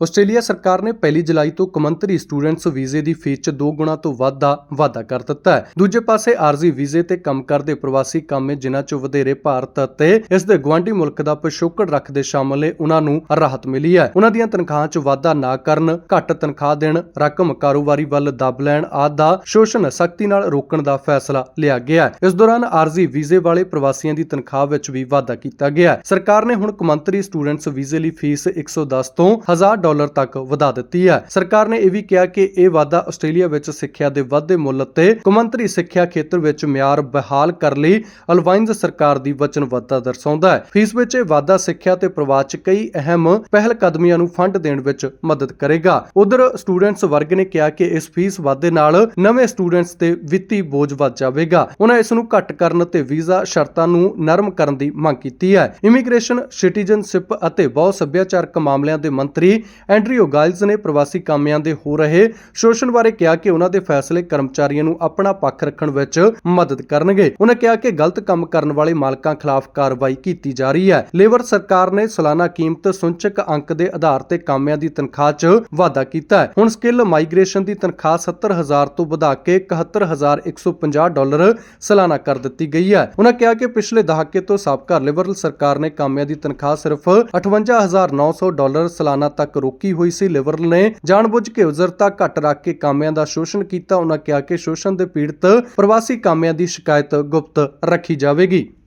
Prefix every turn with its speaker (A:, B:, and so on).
A: Australia ਸਰਕਾਰ ਨੇ ਪਹਿਲੀ ਜੁਲਾਈ ਤੋਂ ਕਮੰਤਰੀ ਸਟੂਡੈਂਟਸ ਵੀਜ਼ੇ ਦੀ ਫੀਸ 'ਚ 2 ਗੁਣਾ ਤੋਂ ਵੱਧ ਦਾ ਵਾਧਾ ਕਰ ਦਿੱਤਾ ਹੈ। ਦੂਜੇ ਪਾਸੇ ਆਰਜ਼ੀ ਵੀਜ਼ੇ ਤੇ ਕੰਮ ਕਰਦੇ ਪ੍ਰਵਾਸੀ ਕਾਮੇ ਜਿਨ੍ਹਾਂ ਚ ਵਧੇਰੇ ਭਾਰਤ ਅਤੇ ਇਸ ਦੇ ਗੁਆਂਢੀ ਮੁਲਕ ਦਾ ਪਿਛੋਕੜ ਰੱਖਦੇ ਸ਼ਾਮਲ ਨੇ ਉਹਨਾਂ ਨੂੰ ਰਾਹਤ ਮਿਲੀ ਹੈ। ਉਹਨਾਂ ਦੀਆਂ ਤਨਖਾਹਾਂ 'ਚ ਵਾਧਾ ਨਾ ਕਰਨ, ਘੱਟ ਤਨਖਾਹ ਦੇਣ, ਰਕਮ ਕਾਰੋਬਾਰੀ ਵੱਲ ਦਬ ਲੈਣ ਆਦਿ ਦਾ ਸ਼ੋਸ਼ਣ ਸਖਤੀ ਨਾਲ ਰੋਕਣ ਦਾ ਫੈਸਲਾ ਲਿਆ ਗਿਆ ਹੈ। ਇਸ ਦੌਰਾਨ ਆਰਜ਼ੀ ਵੀਜ਼ੇ ਵਾਲੇ ਪ੍ਰਵਾਸੀਆਂ ਦੀ ਤਨਖਾਹ ਵਿੱਚ ਵੀ ਵਾਧਾ ਕੀਤਾ ਗਿਆ ਹੈ। ਸਰਕਾਰ ਨੇ ਹੁਣ ਕਮੰਤਰੀ ਸਟੂਡੈਂਟਸ ਵੀਜ਼ੇ ਲਈ ਫੀਸ 110 ਤੋਂ 1000 ਡਾਲਰ ਤੱਕ ਵਧਾ ਦਿੱਤੀ ਹੈ। ਸਰਕਾਰ ਨੇ ਇਹ ਵੀ ਕਿਹਾ ਕਿ ਇਹ ਵਾਧਾ ਆਸਟ੍ਰੇਲੀਆ ਵਿੱਚ ਸਿੱਖਿਆ ਦੇ ਵਾਧੇ ਮੁੱਲ ਤੇ ਕਮੰਤਰੀ ਸਿੱਖਿਆ ਖੇਤਰ ਵਿੱਚ ਮਿਆਰ ਬਹਾਲ ਕਰਨ ਲਈ ਅਲਵਾਈਨਜ਼ ਸਰਕਾਰ ਦੀ ਵਚਨਬੱਧਤਾ ਦਰਸਾਉਂਦਾ ਹੈ। ਫੀਸ ਵਿੱਚ ਇਹ ਵਾਧਾ ਸਿੱਖਿਆ ਤੇ ਪ੍ਰਵਾਸ 'ਚ ਕਈ ਅਹਿਮ ਪਹਿਲ ਕਦਮੀਆਂ ਨੂੰ ਫੰਡ ਦੇਣ ਵਿੱਚ ਮਦਦ ਕਰੇਗਾ। ਉਧਰ ਸਟੂਡੈਂਟਸ ਵਰਗ ਨੇ ਕਿਹਾ ਕਿ ਇਸ ਫੀਸ ਵਾਧੇ ਨਾਲ ਨਵੇਂ ਸਟੂਡੈਂਟਸ ਤੇ ਵਿੱਤੀ ਬੋਝ ਵੱਧ ਜਾਵੇਗਾ। ਉਹਨਾਂ ਇਸ ਨੂੰ ਘੱਟ ਕਰਨ ਤੇ ਵੀਜ਼ਾ ਸ਼ਰਤਾਂ ਨੂੰ ਨਰਮ ਕਰਨ ਦੀ ਮੰਗ ਕੀਤੀ ਹੈ। ਇਮੀਗ੍ਰੇਸ਼ਨ, ਸਿਟੀਜ਼ਨਸ਼ਿਪ ਅਤੇ ਬਹੁ ਸੱਭਿਆਚਾਰਕ ਮਾਮਲਿਆਂ ਦੇ ਮੰਤਰੀ ਐਂਡਰਿਊ ਗਾਇਲਸ ਨੇ ਪ੍ਰਵਾਸੀ ਕਾਮਿਆਂ ਦੇ ਹੋ ਰਹੇ ਸ਼ੋਸ਼ਣ ਬਾਰੇ ਕਿਹਾ ਕਿ ਉਹਨਾਂ ਦੇ ਫੈਸਲੇ ਕਰਮਚਾਰੀਆਂ ਨੂੰ ਆਪਣਾ ਪੱਖ ਰੱਖਣ ਵਿੱਚ ਮਦਦ ਕਰਨਗੇ। ਉਹਨਾਂ ਕਿਹਾ ਕਿ ਗਲਤ ਕੰਮ ਕਰਨ ਵਾਲੇ ਮਾਲਕਾਂ ਖਿਲਾਫ ਕਾਰਵਾਈ ਕੀਤੀ ਜਾ ਰਹੀ ਹੈ। ਲੇਬਰ ਸਰਕਾਰ ਨੇ ਸਾਲਾਨਾ ਕੀਮਤ ਸੂਚਕ ਅੰਕ ਦੇ ਆਧਾਰ ਤੇ ਕਾਮਿਆਂ ਦੀ ਤਨਖਾਹ 'ਚ ਵਾਧਾ ਕੀਤਾ ਹੈ। ਹੁਣ ਸਕਿੱਲ ਮਾਈਗ੍ਰੇਸ਼ਨ ਦੀ ਤਨਖਾਹ 70000 ਤੋਂ ਵਧਾ ਕੇ 71150 ਡਾਲਰ ਸਾਲਾਨਾ ਕਰ ਦਿੱਤੀ ਗਈ ਹੈ। ਉਹਨਾਂ ਕਿਹਾ ਕਿ ਪਿਛਲੇ ਦਹਾਕੇ ਤੋਂ ਸਾਬਕਾ ਲਿਬਰਲ ਸਰਕਾਰ ਨੇ ਕਾਮਿਆਂ ਦੀ ਤਨਖਾਹ ਸਿਰਫ 58900 ਡਾਲਰ ਸਾਲਾਨਾ ਤੱਕ ਰੋਕੀ ਹੋਈ ਸੀ ਲਿਬਰਲ ਨੇ। ਜਾਣਬੁੱਝ ਕੇ ਉਜ਼ਰਤਾ ਘੱਟ ਰੱਖ ਕੇ ਕਾਮਿਆਂ ਦਾ ਸ਼ੋਸ਼ਣ ਕੀਤਾ ਉਹਨਾਂ ਕਿਹਾ ਕਿ ਸ਼ੋਸ਼ਣ ਦੇ ਪੀੜਤ ਪ੍ਰਵਾਸੀ ਕਾਮਿਆਂ ਦੀ ਸ਼ਿਕਾਇਤ ਗੁਪਤ ਰੱਖੀ ਜਾਵੇਗੀ।